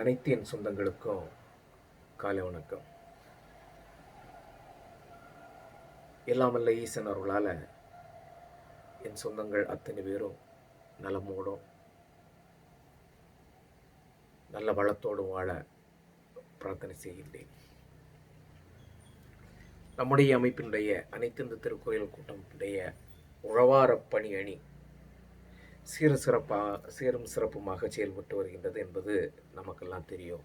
அனைத்து என் சொந்தங்களுக்கும் காலை வணக்கம். எல்லாமல்ல ஈசன் அவர்களால் என் சொந்தங்கள் அத்தனை பேரும் நலமோடும் நல்ல வளத்தோடும் வாழ பிரார்த்தனை செய்கின்றேன். நம்முடைய அமைப்பினுடைய அனைத்து இந்த திருக்கோயில் கூட்டமைப்பினுடைய உழவார பணி அணி சீரும் சிறப்பாக சீரும் சிறப்புமாக செயல்பட்டு வருகின்றது என்பது நமக்கெல்லாம் தெரியும்.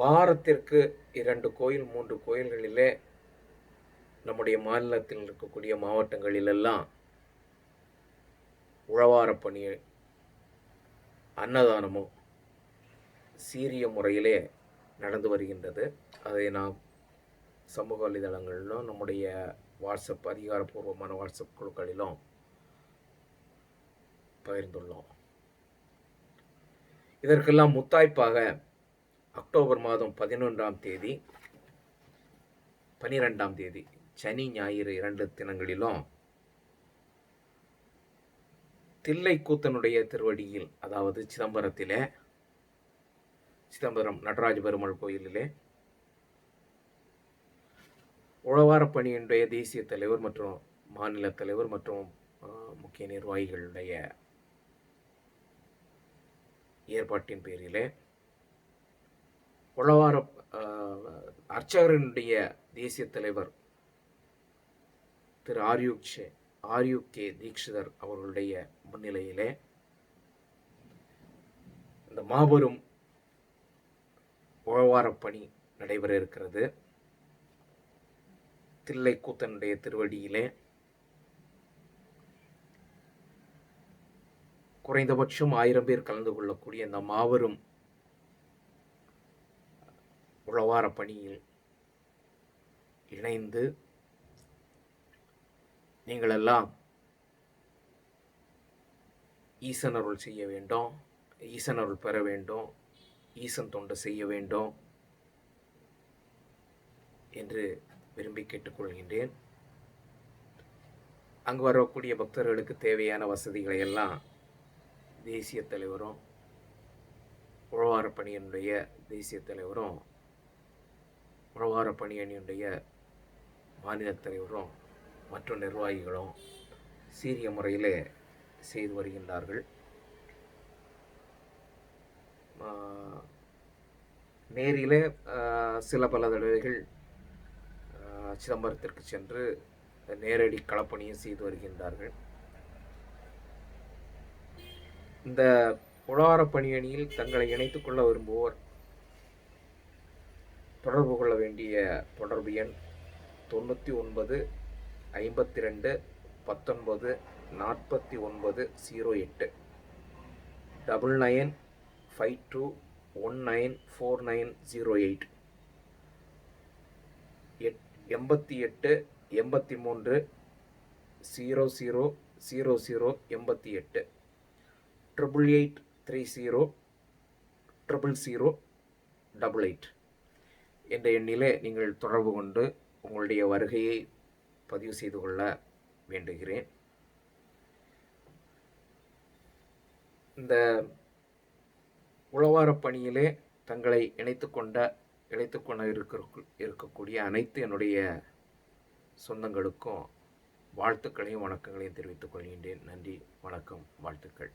வாரத்திற்கு இரண்டு கோயில் மூன்று கோயில்களிலே நம்முடைய மாநிலத்தில் இருக்கக்கூடிய மாவட்டங்களிலெல்லாம் உழவார பணி அன்னதானமும் சீரிய முறையிலே நடந்து வருகின்றது. அதை நாம் சமூக வலைதளங்களிலும் நம்முடைய வாட்ஸ்அப் அதிகாரப்பூர்வமான வாட்ஸ்அப் குழுக்களிலும் பகிர்ந்துள்ளோம். இதற்கெல்லாம் முத்தாய்ப்பாக அக்டோபர் மாதம் பதினொன்றாம் தேதி பனிரெண்டாம் தேதி சனி ஞாயிறு இரண்டு தினங்களிலும் தில்லை கூத்தனுடைய திருவடியில் அதாவது சிதம்பரத்திலே சிதம்பரம் நடராஜ பெருமாள் கோயிலிலே உழவார பணியினுடைய தேசிய தலைவர் மற்றும் மாநில தலைவர் மற்றும் முக்கிய நிர்வாகிகளுடைய ஏற்பாட்டின் பேரிலே உழவார அர்ச்சகரனுடைய அர்ச்சகரினுடைய தேசிய தலைவர் திரு ஆர்யூக் ஷே கே தீக்ஷிதர் அவர்களுடைய முன்னிலையிலே இந்த மாபெரும் உழவாரப் பணி நடைபெற இருக்கிறது. தில்லை கூத்தனுடைய திருவடியிலே. குறைந்தபட்சம் ஆயிரம் பேர் கலந்து கொள்ளக்கூடிய இந்த மாபெரும் உழவார பணியில் இணைந்து நீங்களெல்லாம் ஈசன் அருள் செய்ய வேண்டும் ஈசன் அருள் பெற வேண்டும் ஈசன் தொண்டு செய்ய வேண்டும் என்று விரும்பி கேட்டுக்கொள்கின்றேன். அங்கு வரக்கூடிய பக்தர்களுக்கு தேவையான வசதிகளை எல்லாம் தேசிய தலைவரும் உழவார பணியினுடைய தேசிய தலைவரும் உழவார பணி மாநில தலைவரும் மற்ற நிர்வாகிகளும் சீரிய முறையில் செய்து வருகின்றார்கள். ஆஹ், நேரிலே சில பல தடவைகள் சிதம்பரத்திற்கு சென்று நேரடி களப்பணியை செய்து வருகின்றார்கள். இந்த உழவார பணியணியில் தங்களை இணைத்துக் கொள்ள விரும்புவோர் தொடர்பு கொள்ள வேண்டிய தொடர்பு எண் தொண்ணூற்றி ஒன்பது ஐம்பத்தி ரெண்டு பத்தொன்பது நாற்பத்தி ஒன்பது ஜீரோ எட்டு. Double nine five two one nine four nine zero eight. எண்பத்தி எட்டு எண்பத்தி மூன்று ஜீரோ ஜீரோ ஜீரோ ஜீரோ எண்பத்தி எட்டு. Triple eight three zero triple zero double eight என்ற எண்ணிலே நீங்கள் தொடர்பு கொண்டு உங்களுடைய வருகையை பதிவு செய்து கொள்ள வேண்டுகிறேன். இந்த உழவாரப் பணியிலே தங்களை இணைத்து கொண்ட இணைத்து கொண்டு இருக்க இருக்கக்கூடிய அனைத்து என்னுடைய சொந்தங்களுக்கும் வாழ்த்துக்களையும் வணக்கங்களையும் தெரிவித்துக் கொள்கின்றேன். நன்றி வணக்கம் வாழ்த்துக்கள்.